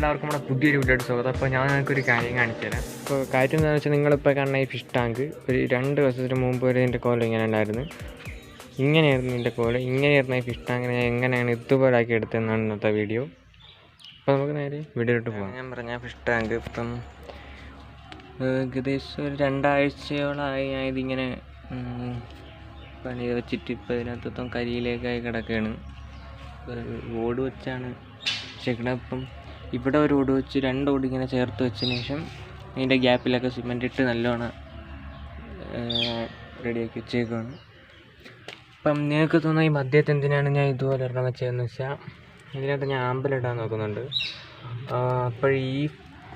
എല്ലാവർക്കും നമ്മുടെ പുതിയൊരു വീഡിയോ സ്വാഗതം. അപ്പോൾ ഞാൻ നിങ്ങൾക്കൊരു കാര്യം കാണിച്ചു തരാം. അപ്പോൾ കാര്യം എന്താണെന്ന് വെച്ചാൽ നിങ്ങളിപ്പോൾ കാണുന്ന ഈ ഫിഷ് ടാങ്ക് ഒരു രണ്ട് വർഷത്തിന് മുമ്പ് വരെ ഇതിന്റെ കോലം ഇങ്ങനെ ഉണ്ടായിരുന്നു ഇങ്ങനെയായിരുന്നു ഇതിന്റെ കോലം. ഇങ്ങനെയായിരുന്നു ഈ ഫിഷ് ടാങ്കിനെ ഞാൻ എങ്ങനെയാണ് ഇതുപോലെ ആക്കി എടുത്തതെന്നാണ് ഇന്നത്തെ വീഡിയോ. അപ്പോൾ നമുക്ക് നേരെ വീഡിയോയിലോട്ട് പോകാം ഞാൻ പറഞ്ഞ ഫിഷ് ടാങ്ക് ഇപ്പം ഏകദേശം ഒരു രണ്ടാഴ്ചയോളമായി ഞാൻ ഇതിങ്ങനെ പണി വെച്ചിട്ട് ഇപ്പോൾ ഇതിനകത്തൊത്തം കരിയിലേക്കായി കിടക്കുകയാണ്. ഓട് വെച്ചാണ് വെച്ചേക്കണത്. അപ്പം ഇവിടെ ഒരു ഓട് വെച്ച് രണ്ട് ഓട് ഇങ്ങനെ ചേർത്ത് വെച്ചതിന് ശേഷം അതിന്റെ ഗ്യാപ്പിലൊക്കെ സിമെന്റ് ഇട്ട് നല്ലോണം റെഡിയാക്കി വെച്ചേക്കാണ് അപ്പം നിങ്ങൾക്ക് തോന്നുന്ന ഈ മദ്യത്തെ എന്തിനാണ് ഞാൻ ഇതുപോലെ ഒരെണ്ണം വെച്ചതെന്ന് വെച്ചാൽ ഇതിനകത്ത് ഞാൻ ആമ്പലിടാൻ നോക്കുന്നുണ്ട്. അപ്പോൾ ഈ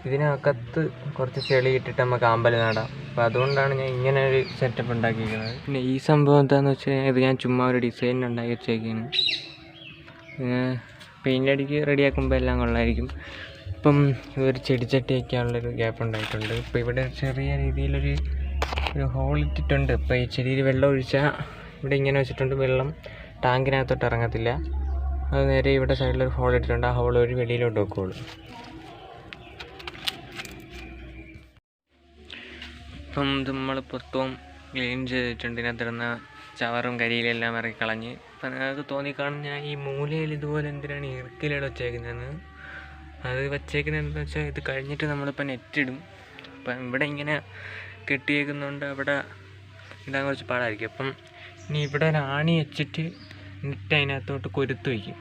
ഇതിനകത്ത് കുറച്ച് ചെളി ഇട്ടിട്ട് നമുക്ക് ആമ്പൽ നടാം. അപ്പോൾ അതുകൊണ്ടാണ് ഞാൻ ഇങ്ങനെ ഒരു സെറ്റപ്പ് ഉണ്ടാക്കിയിരിക്കുന്നത്. പിന്നെ ഈ സംഭവം എന്താണെന്ന് വെച്ചാൽ ഇത് ഞാൻ ചുമ്മാ ഒരു ഡിസൈൻ ഉണ്ടാക്കി വെച്ചേക്കാണ്. പെയിന്റ് അടിക്ക് റെഡിയാക്കുമ്പോൾ എല്ലാം കൊള്ളായിരിക്കും. ഇപ്പം ഒരു ചെടിച്ചട്ടി വയ്ക്കാനുള്ളൊരു ഗ്യാപ്പ് ഉണ്ടായിട്ടുണ്ട്. ഇപ്പോൾ ഇവിടെ ചെറിയ രീതിയിലൊരു ഒരു ഹോൾ ഇട്ടിട്ടുണ്ട്. ഇപ്പോൾ ഈ ചെടിയിൽ വെള്ളം ഒഴിച്ചാൽ ഇവിടെ ഇങ്ങനെ വെച്ചിട്ടുണ്ട് വെള്ളം. ടാങ്കിനകത്തോട്ട് ഇറങ്ങത്തില്ല. അത് നേരെ ഇവിടെ സൈഡിലൊരു ഹോൾ ഇട്ടിട്ടുണ്ട്. ആ ഹോൾ ഒരു വെളിയിലോട്ട് വെക്കുകയുള്ളൂ ഇപ്പം നമ്മൾ പുറത്തും ക്ലീൻ ചെയ്തിട്ടുണ്ട്. ഇതിനകത്തിരുന്ന ചവറും കരിയിലെല്ലാം ഇറക്കി കളഞ്ഞ് അപ്പം നിങ്ങൾക്ക് തോന്നിക്കാണും ഞാൻ ഈ മൂലയിൽ ഇതുപോലെ എന്തിനാണ് ഇറുക്കിലിടെ വെച്ചേക്കുന്നതെന്ന്. അത് വെച്ചേക്കുന്നതെന്ന് വെച്ചാൽ ഇത് കഴിഞ്ഞിട്ട് നമ്മളിപ്പോൾ നെറ്റിടും അപ്പം ഇവിടെ ഇങ്ങനെ കെട്ടിയേക്കുന്നതുകൊണ്ട് അവിടെ ഇടാൻ കുറച്ച് പാടായിരിക്കും. അപ്പം ഇനി ഇവിടെ ഒരു ആണി വെച്ചിട്ട് നെറ്റ് അതിനകത്തോട്ട് കൊരുത്ത് വയ്ക്കും.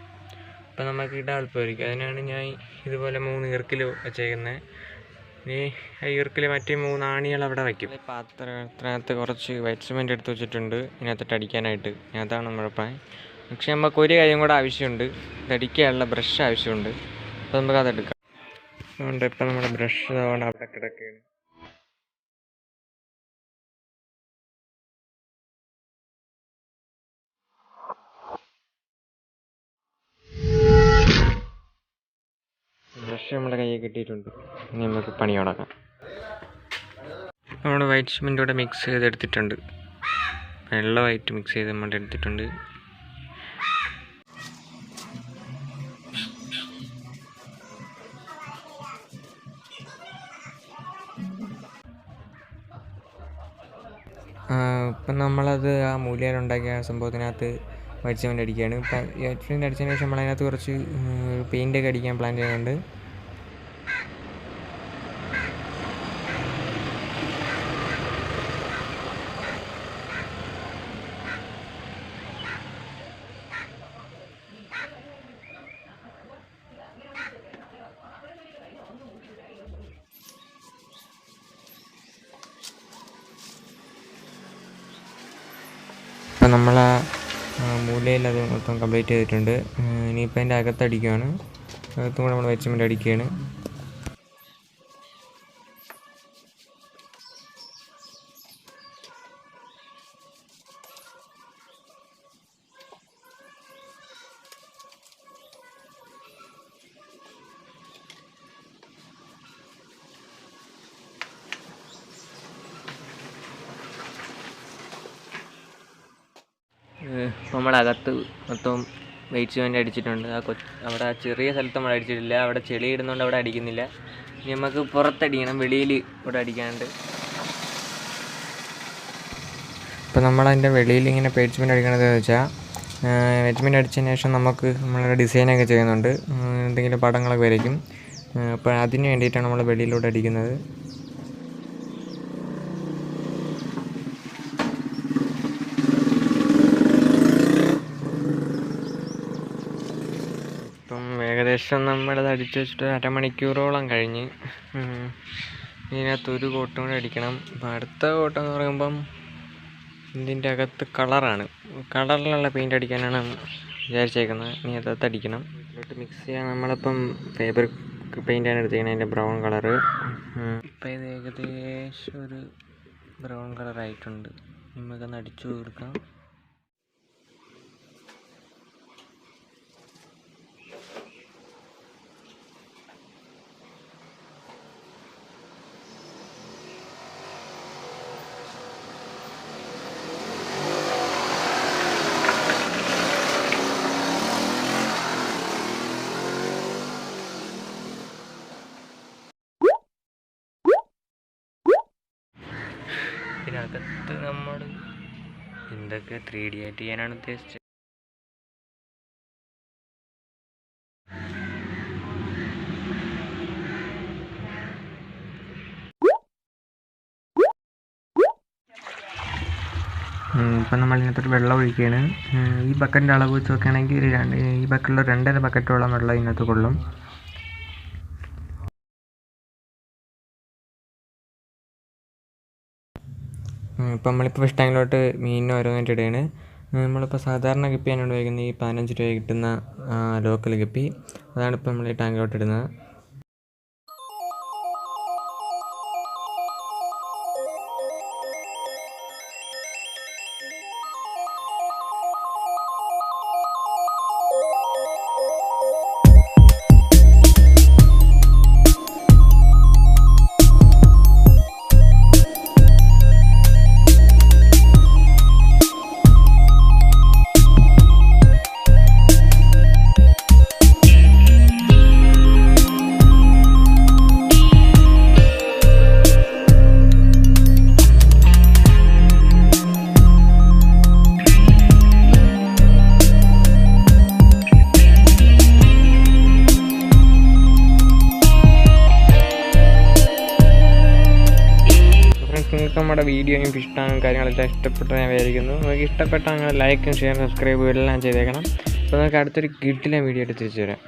അപ്പം നമുക്ക് ഇടാൻ എളുപ്പമായിരിക്കും. അതിനാണ് ഞാൻ ഇതുപോലെ മൂന്ന് ഇറുക്കിൽ വെച്ചേക്കുന്നത് ഇനി ഈർക്കിൽ മറ്റേ മൂന്നാണികൾ അവിടെ വയ്ക്കും. പാത്രത്തിനകത്ത് കുറച്ച് വൈറ്റ് സിമെന്റ് എടുത്ത് വെച്ചിട്ടുണ്ട്. ഇതിനകത്തിട്ട് അടിക്കാനായിട്ട്. അതാണ് നമ്മുടെ പ്ലാൻ പക്ഷെ നമുക്ക് ഒരു കാര്യം കൂടെ ആവശ്യമുണ്ട്. ഇതടിക്കാനുള്ള ബ്രഷ് ആവശ്യമുണ്ട്. അപ്പോൾ നമുക്ക് അതെടുക്കാം അതുകൊണ്ട് ഇപ്പം നമ്മുടെ ബ്രഷ് അതുകൊണ്ട് അവിടെ കിടക്കുകയാണ്. ബ്രഷ് നമ്മുടെ കയ്യിൽ കിട്ടിയിട്ടുണ്ട്. ഇനി നമുക്ക് പണി തുടങ്ങാം. നമ്മൾ വൈറ്റ് സിമെന്റ് കൂടെ മിക്സ് ചെയ്തെടുത്തിട്ടുണ്ട്. വെള്ള വൈറ്റ് മിക്സ് ചെയ്ത് നമ്മൾ എടുത്തിട്ടുണ്ട്. ഇപ്പം നമ്മളത് ആ മൂലയിലുണ്ടാക്കിയ സംഭവത്തിനകത്ത് വൈറ്റ് സിമെന്റ് അടിക്കുകയാണ്. ഇപ്പം വൈറ്റ് സിമെന്റ് അടിച്ചതിന് ശേഷം നമ്മളതിനകത്ത് കുറച്ച് പെയിന്റൊക്കെ അടിക്കാൻ പ്ലാൻ ചെയ്യുന്നുണ്ട്. ഇപ്പം നമ്മൾ ആ മൂലയിൽ അത് മൊത്തം കംപ്ലീറ്റ് ചെയ്തിട്ടുണ്ട്. ഇനിയിപ്പോൾ അതിന്റെ അകത്തടിക്കുകയാണ് അകത്തും കൂടെ നമ്മൾ വൈറ്റ് സിമെന്റ് നമ്മളകത്ത് മൊത്തം വെയിറ്റ് സിമെന്റ് അടിച്ചിട്ടുണ്ട്. ആ കൊ അവിടെ ചെറിയ സ്ഥലത്ത് നമ്മൾ അടിച്ചിട്ടില്ല. അവിടെ ചെളി ഇടുന്നതുകൊണ്ട് അവിടെ അടിക്കുന്നില്ല. ഇനി നമുക്ക് പുറത്തടിക്കണം. വെളിയിൽ ഇവിടെ അടിക്കാണ്ട് ഇപ്പോൾ നമ്മളതിന്റെ വെളിയിൽ ഇങ്ങനെ പേറ്റ് സിമെന്റ് അടിക്കണത് വെച്ചാൽ വെറ്റ്മെന്റ് അടിച്ചതിന് ശേഷം നമുക്ക് നമ്മളുടെ ഡിസൈനൊക്കെ ചെയ്യുന്നുണ്ട്. എന്തെങ്കിലും പടങ്ങളൊക്കെ വരയ്ക്കും. അപ്പോൾ അതിന് വേണ്ടിയിട്ടാണ് നമ്മൾ വെളിയിലൂടെ അടിക്കുന്നത്. ഇപ്പം ഏകദേശം നമ്മളത് അടിച്ചു വെച്ചിട്ട് അരമണിക്കൂറോളം കഴിഞ്ഞ്. ഇതിനകത്ത് ഒരു കോട്ടും കൂടെ അടിക്കണം. അപ്പം അടുത്ത കോട്ടം എന്ന് പറയുമ്പം ഇതിന്റെ അകത്ത് കളറാണ്. കളറിലുള്ള പെയിന്റ് അടിക്കാനാണ് വിചാരിച്ചേക്കുന്നത്. ഇനി അതകത്ത് അടിക്കണം. ഇതിലോട്ട് മിക്സ് ചെയ്യാൻ നമ്മളിപ്പം പേപ്പർ പെയിന്റാണ് എടുത്തേക്കുന്നത് അതിന്റെ ബ്രൗൺ കളർ ഇപ്പം ഇത് ഏകദേശം ഒരു ബ്രൗൺ കളറായിട്ടുണ്ട് നമുക്കൊന്ന് അടിച്ചു കൊടുക്കാം. ഇതിനകത്ത് നമ്മൾ എന്തൊക്കെ ത്രീ ഡി ആയിട്ട് ചെയ്യാനാണ് ഉദ്ദേശിച്ചത് ഇപ്പം നമ്മൾ ഇതിനകത്തൊരു വെള്ളം ഒഴിക്കുകയാണ്. ഈ ബക്കറ്റിന്റെ അളവ് വെച്ച് നോക്കുകയാണെങ്കിൽ രണ്ട് ഈ ബക്കറ്റിൽ രണ്ടര ബക്കറ്റോളം വെള്ളം ഇതിനകത്ത് കൊള്ളും. ഇപ്പം നമ്മളിപ്പോൾ ഫിഷ് ടാങ്കിലോട്ട് മീനിനെ ഓരോന്നായിട്ട് ഇടുകയാണ്. നമ്മളിപ്പോൾ സാധാരണ ഗപ്പിയാണ് ഉപയോഗിക്കുന്നത് ഈ പതിനഞ്ച് രൂപ കിട്ടുന്ന ലോക്കൽ ഗപ്പി അതാണ് ഇപ്പോൾ നമ്മൾ ഈ ടാങ്കിലോട്ട് ഇടുന്നത്. നമ്മുടെ വീഡിയോ നിങ്ങൾക്ക് ഇഷ്ടമാണ് കാര്യങ്ങളെല്ലാം ഇഷ്ടപ്പെട്ടു ഞാൻ വിചാരിക്കുന്നു. നിങ്ങൾക്ക് ഇഷ്ടപ്പെട്ടാൽ നിങ്ങൾ ലൈക്കും ഷെയറും സബ്സ്ക്രൈബും എല്ലാം ചെയ്തേക്കണം. അപ്പോൾ നമുക്ക് അടുത്തൊരു കിട്ടില്ല വീഡിയോ ആയിട്ട് തിരിച്ചു വരാം.